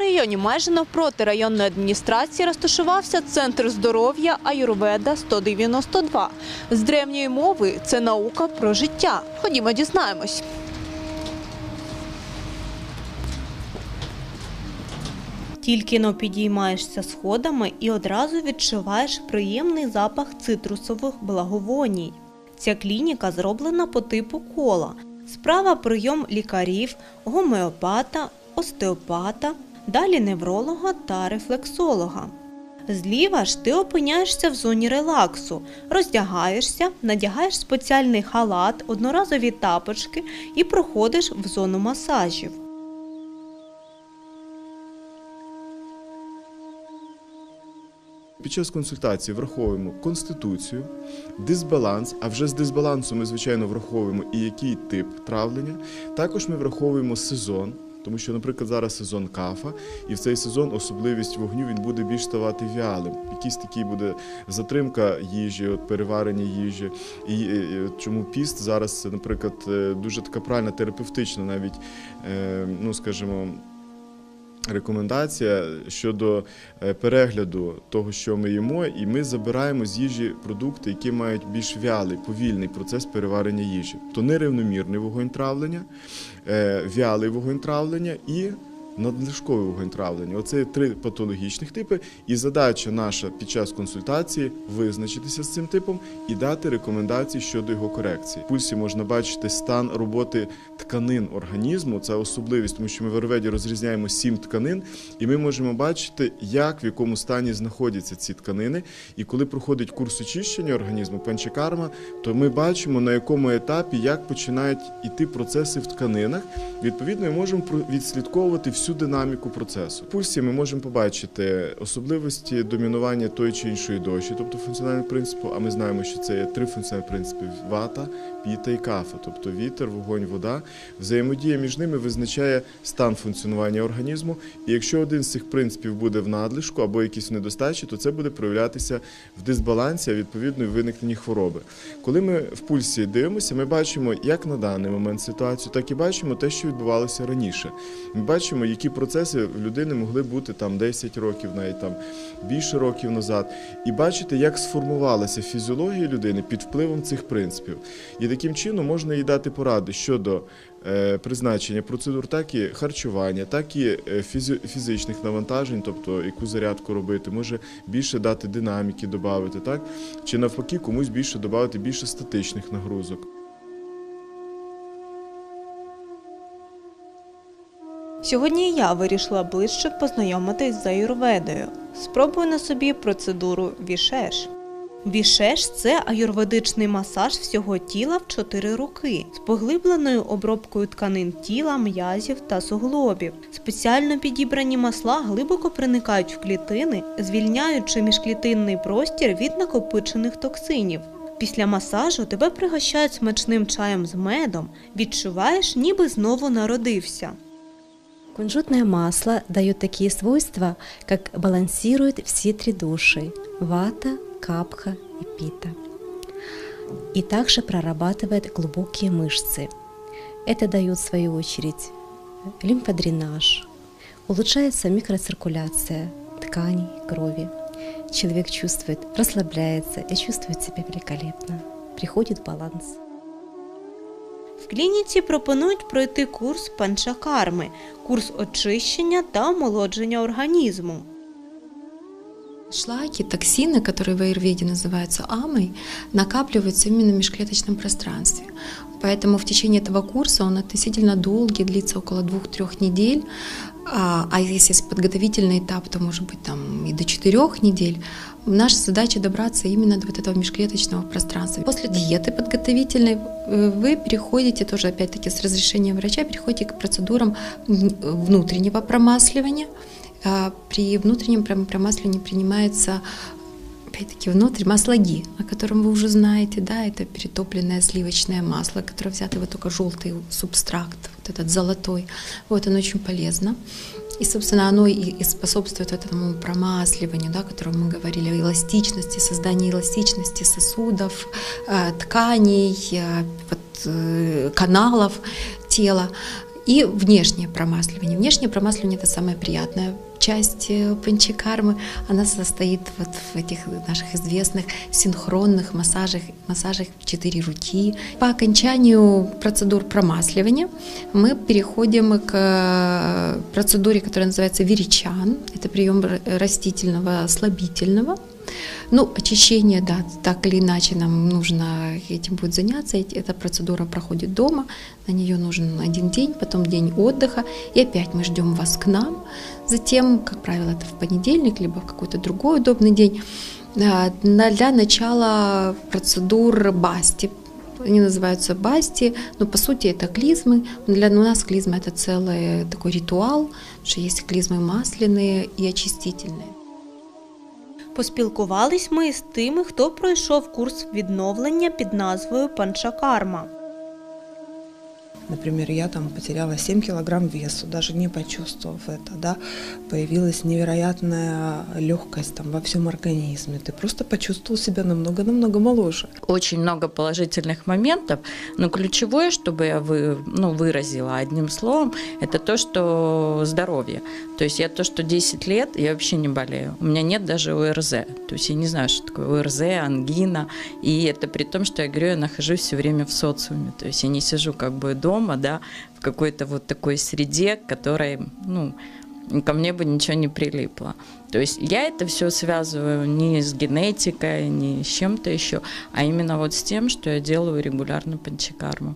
районі, майже навпроти районної адміністрації, розташувався центр здоров'я Аюрведа 192. З древньої мови це наука про життя. Ходімо, дізнаємось. Тільки но підіймаєшся сходами і одразу відчуваєш приємний запах цитрусових благовоній. Ця клініка зроблена по типу кола. Справа прийом лікарів, гомеопата, остеопата, далі невролога та рефлексолога. Зліва ж ти опиняєшся в зоні релаксу, роздягаєшся, надягаєш спеціальний халат, одноразові тапочки і проходиш в зону масажів. Під час консультації враховуємо конституцію, дисбаланс, а вже з дисбалансу ми, звичайно, враховуємо і який тип травлення. Також ми враховуємо сезон, тому що, наприклад, зараз сезон кафа, і в цей сезон особливість вогню він буде більш ставати вялим. Якийсь такий буде затримка їжі, от переварення їжі. І, чому піст зараз, це, наприклад, е, дуже така правильна терапевтична, навіть, е, ну скажімо рекомендація щодо е, перегляду того, що ми їмо, і ми забираємо з їжі продукти, які мають більш вялий, повільний процес переварення їжі. То нерівномірний вогонь травлення, е, вялий вогонь травлення і надлишковий вогонь. Оце три патологічних типи, і задача наша під час консультації визначитися з цим типом і дати рекомендації щодо його корекції. В пульсі можна бачити стан роботи тканин організму. Це особливість, тому що ми в Орведі розрізняємо сім тканин, і ми можемо бачити, як в якому стані знаходяться ці тканини. І коли проходить курс очищення організму панчакарма, то ми бачимо на якому етапі як починають іти процеси в тканинах. Відповідно, ми можемо відслідковувати всю динаміку процесу. В пульсі ми можемо побачити особливості домінування тої чи іншої дощі, тобто функціонального принципу. А ми знаємо, що це є три функціональні принципи: вата, піта і кафа, тобто вітер, вогонь, вода. Взаємодія між ними визначає стан функціонування організму. І якщо один з цих принципів буде в надлишку або якісь недостачі, то це буде проявлятися в дисбалансі, а відповідно і виникненні хвороби. Коли ми в пульсі дивимося, ми бачимо як на даний момент ситуацію, так і бачимо те, що відбувалося раніше. Ми бачимо, які процеси в людини могли бути там 10 років, навіть там більше років назад, і бачити, як сформувалася фізіологія людини під впливом цих принципів. І таким чином можна їй дати поради щодо е, призначення процедур, так і харчування, так і е, фізичних навантажень, тобто яку зарядку робити, може більше дати динаміки, додати, так? Чи навпаки комусь більше додати більше статичних нагрузок. Сьогодні я вирішила ближче познайомитись з аюрведою. Спробую на собі процедуру вішеш. Вішеш це аюрведичний масаж всього тіла в 4 руки з поглибленою обробкою тканин тіла, м'язів та суглобів. Спеціально підібрані масла глибоко проникають в клітини, звільняючи міжклітинний простір від накопичених токсинів. Після масажу тебе пригощають смачним чаєм з медом, відчуваєш, ніби знову народився. Кунжутное масло дает такие свойства, как балансирует все три души – вата, капха и пита. И также прорабатывает глубокие мышцы. Это дает, в свою очередь, лимфодренаж, улучшается микроциркуляция тканей, крови. Человек чувствует, расслабляется и чувствует себя великолепно. Приходит баланс. В клініці пропонують пройти курс панчакарми, курс очищення та омолодження організму. Шлаки, токсины, которые в аюрведе называются амой, накапливаются именно в межклеточном пространстве. Поэтому в течение этого курса он относительно долгий, длится около двух-трех недель. А, а если есть подготовительный этап, то может быть там и до четырех недель. Наша задача добраться именно до вот этого межклеточного пространства. После диеты подготовительной э, вы переходите тоже опять-таки с разрешения врача, переходите к процедурам м, внутреннего промасливания. А, При внутреннем прям- промасливании принимается опять-таки внутрь масло ги, о котором вы уже знаете, да, это перетопленное сливочное масло, которое взято вот только желтый субстракт, вот этот золотой, вот оно очень полезно. И, собственно, оно и, и способствует вот этому промасливанию, да, о котором мы говорили, о эластичности, создании эластичности сосудов, э, тканей, э, вот, э, каналов тела. И внешнее промасливание. Внешнее промасливание – это самая приятная часть э, панчакармы. Она состоит вот в этих наших известных синхронных массажах, массажах в четыре руки. По окончанию процедур промасливания мы переходим к э, процедуре, которая называется веричан. Это прием растительного слабительного. Ну, очищение, да, так или иначе нам нужно этим будет заняться. Эта процедура проходит дома, на нее нужен один день, потом день отдыха, и опять мы ждем вас к нам. Затем, как правило, это в понедельник, либо в какой-то другой удобный день, а, для начала процедур басти, они называются басти, но по сути это клизмы. Для нас клизма это целый такой ритуал, что есть клизмы масляные и очистительные. Поспілкувались ми з тими, хто пройшов курс відновлення під назвою Панчакарма. Например, я там потеряла 7 килограмм весу, даже не почувствовав это, да, появилась невероятная легкость там во всем организме. Ты просто почувствовал себя намного-намного моложе. Очень много положительных моментов, но ключевое, чтобы я вы, ну, выразила одним словом, это то, что здоровье. То есть я то, что 10 лет, я вообще не болею. У меня нет даже ОРЗ. То есть я не знаю, что такое ОРЗ, ангина. И это при том, что я говорю, я нахожусь все время в социуме. То есть я не сижу как бы дома, дома, да, в какой-то вот такой среде, которой, ну, ко мне бы ничего не прилипло. То есть я это все связываю не с генетикой, не с чем-то еще, а именно вот с тем, что я делаю регулярно панчакарму.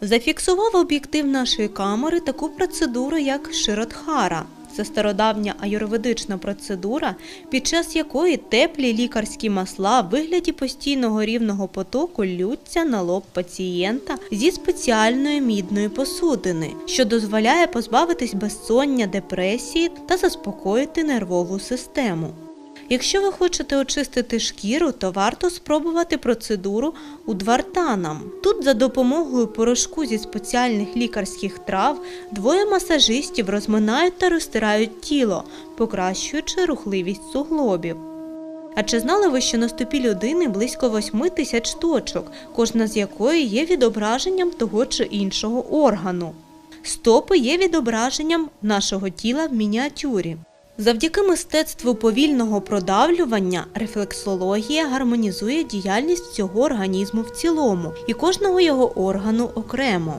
Зафіксував об'єктив нашої камери таку процедуру, як широтхара – це стародавня аюрведична процедура, під час якої теплі лікарські масла в вигляді постійного рівного потоку лються на лоб пацієнта зі спеціальної мідної посудини, що дозволяє позбавитись безсоння, депресії та заспокоїти нервову систему. Якщо ви хочете очистити шкіру, то варто спробувати процедуру удвартаном. Тут за допомогою порошку зі спеціальних лікарських трав двоє масажистів розминають та розтирають тіло, покращуючи рухливість суглобів. А чи знали ви, що на стопі людини близько 8 тисяч точок, кожна з якої є відображенням того чи іншого органу? Стопи є відображенням нашого тіла в мініатюрі. Завдяки мистецтву повільного продавлювання рефлексологія гармонізує діяльність всього організму в цілому і кожного його органу окремо.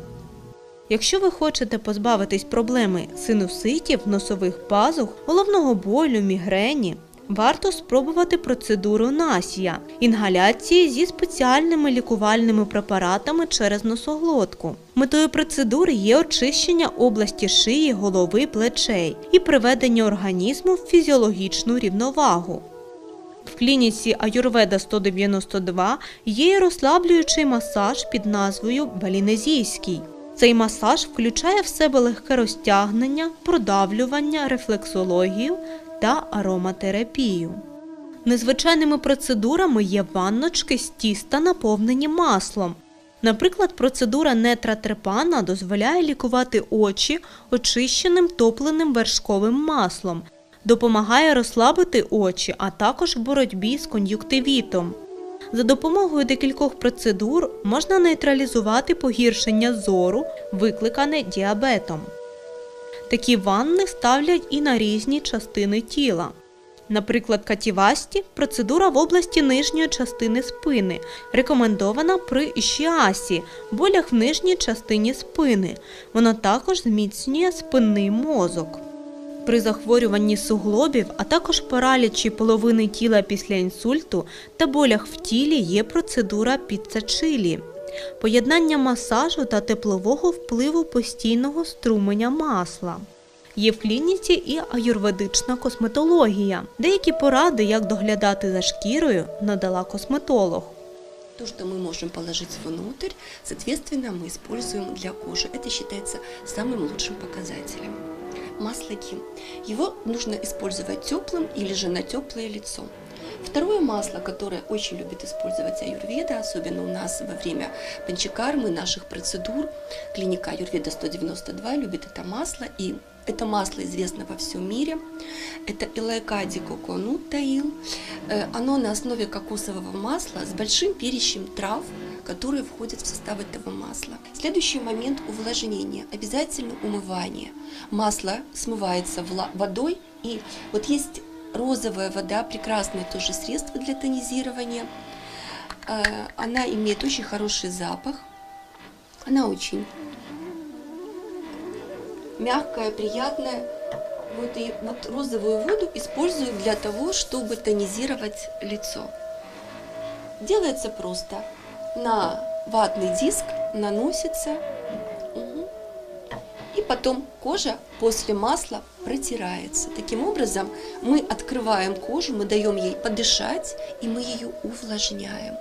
Якщо ви хочете позбавитись проблеми синуситів, носових пазух, головного болю, мігрені, варто спробувати процедуру насія інгаляції зі спеціальними лікувальними препаратами через носоглотку. Метою процедури є очищення області шиї, голови, плечей і приведення організму в фізіологічну рівновагу. В клініці Аюрведа 192 є розслаблюючий масаж під назвою Балінезійський. Цей масаж включає в себе легке розтягнення, продавлювання, рефлексологію та ароматерапію. Незвичайними процедурами є ванночки з тіста, наповнені маслом. Наприклад, процедура нетратрепана дозволяє лікувати очі очищеним топленим вершковим маслом, допомагає розслабити очі, а також в боротьбі з кон'юктивітом. За допомогою декількох процедур можна нейтралізувати погіршення зору, викликане діабетом. Такі ванни ставлять і на різні частини тіла. Наприклад, катівасті процедура в області нижньої частини спини, рекомендована при ішіасі, болях в нижній частині спини. Вона також зміцнює спинний мозок. При захворюванні суглобів, а також паралічі половини тіла після інсульту та болях в тілі є процедура піцачилі поєднання масажу та теплового впливу постійного струменя масла. Є в клініці і аюрведична косметологія. Деякі поради, як доглядати за шкірою, надала косметолог. То, что мы можем положить внутрь, соответственно, мы используем для кожи. Это считается самым лучшим показателем. Масло ким. Его нужно использовать теплым или же на теплое лицо. Второе масло, которое очень любит использовать аюрведа, особенно у нас во время панчакармы, наших процедур, клиника аюрведа 192 любит это масло, и это масло известно во всем мире. Это Илайкади Коконут Таил. Э, оно на основе кокосового масла с большим перечнем трав, которые входят в состав этого масла. Следующий момент увлажнения. Обязательно умывание. Масло смывается водой, и вот есть розовая вода, прекрасное тоже средство для тонизирования. Э, Она имеет очень хороший запах. Она очень мягкая, приятная. Вот и вот розовую воду использую для того, чтобы тонизировать лицо. Делается просто. На ватный диск наносится. Мгм. И потом кожа после масла протирается. Таким образом, мы открываем кожу, мы даем ей подышать, и мы ее увлажняем.